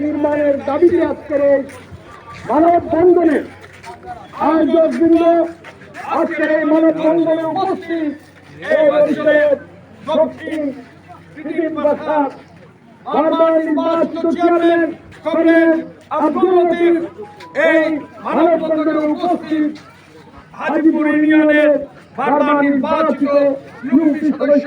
নির্মাণের দাবিতে আজকের এই মানব বন্ধনে আয়োজক বৃন্দ আজকের এই মানব বন্ধনে উপস্থিত। এই অঞ্চলের দক্ষিণ এই উপস্থিত। হাজিপুর ইউনিয়নের সদস্য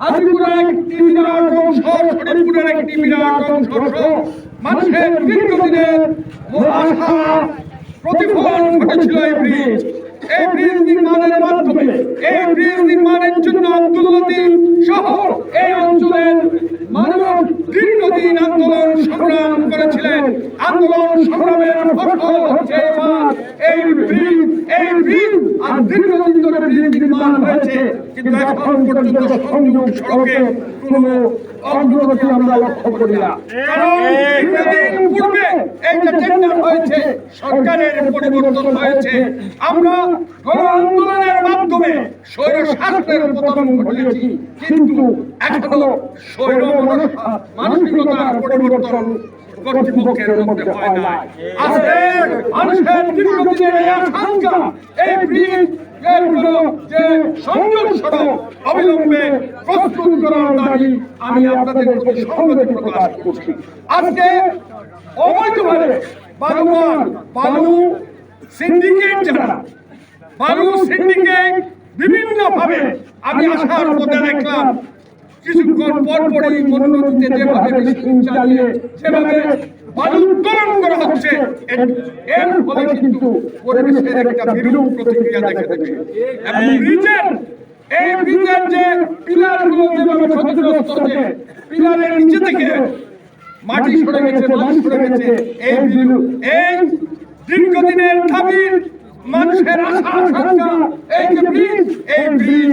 হাজিপুরের একটি বিরাট অংশ শরীরপুরের একটি বিরাট অংশ মানুষের দীর্ঘদিনের আশা প্রতিফলন ঘটেছিল এই ব্রিজ। এই ব্রিজ এই ব্রিজ নির্মাণের জন্য আব্দুল লতিফ সহ এই অঞ্চলের মানুষ দীর্ঘদিন আন্দোলন সংগ্রাম করেছিলেন। আন্দোলন সংগ্রামের ফসল হচ্ছে এই ব্রিজ এই ব্রিজ আর দীর্ঘদিন ধরে ব্রিজ হয়েছে। কিন্তু এখন পর্যন্ত সংযোগ সড়কে কোনো অগ্রগতি আমরা লক্ষ্য করি না। পূর্বে এইটা টেন্ডার হয়েছে সরকারের পরিবর্তন হয়েছে। আমরা গণ আন্দোলনের মাধ্যমে স্বৈর শাসনের পতন ঘটিয়েছি। কিন্তু এখনও স্বৈর মনসা মানসিকতার পরিবর্তন কর্তৃপক্ষের মধ্যে হয় আজকে মানুষের দীর্ঘদিনের এই আকাঙ্ক্ষা এই ব্রিজ যে সংযোগ সড়ক অবিলম্বে প্রস্তুত করার দাবি আমি আপনাদের প্রতি সংগতি প্রকাশ করছি। আজকে অবৈধভাবে বালুয়ান বালু সিন্ডিকেট যারা বালু সিন্ডিকেট বিভিন্ন ভাবে আমি আসার পথে দেখলাম কিছুক্ষণ পর পরই মনোনদীতে যেভাবে মেশিন চালিয়ে, যেভাবে বালু উত্তোলন করা হচ্ছে, এর- ফলে কিন্তু পরিবেশের একটা বিরূপ প্রতিক্রিয়া দেখা দেবে এবং ব্রিজের এই ব্রিজের যে পিলারগুলো যেভাবে ক্ষতিগ্রস্ত হচ্ছে, পিলারের নিচে থেকে মাটি সরে গেছে, বালু সরে গেছে, এই এই দীর্ঘদিনের দাবির মানুষের আশা আকাঙ্ক্ষা এই যে ব্রিজ এই ব্রিজ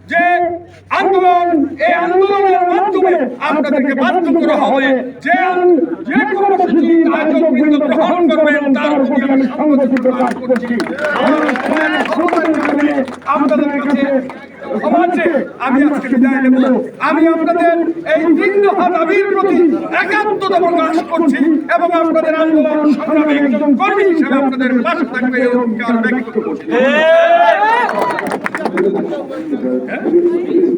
যে আন্দোলন, এই আন্দোলনের মাধ্যমে আপনাদেরকে বাধ্য করা হবে যে যে কর্মসূচি আয়োজক বৃন্দ গ্রহণ করবেন, তার প্রতি আমি সংগতি প্রকাশ করছি। আপনাদের কাছে আমি আজকে বিদায় নেব। আমি আপনাদের এই দীর্ঘ দাবির প্রতি একাত্মতা প্রকাশ করছি এবং আপনাদের আন্দোলন সংগ্রামে একজন কর্মী হিসেবে আপনাদের পাশে থাকবে অঙ্গীকার ব্যক্ত করছি। Yeah.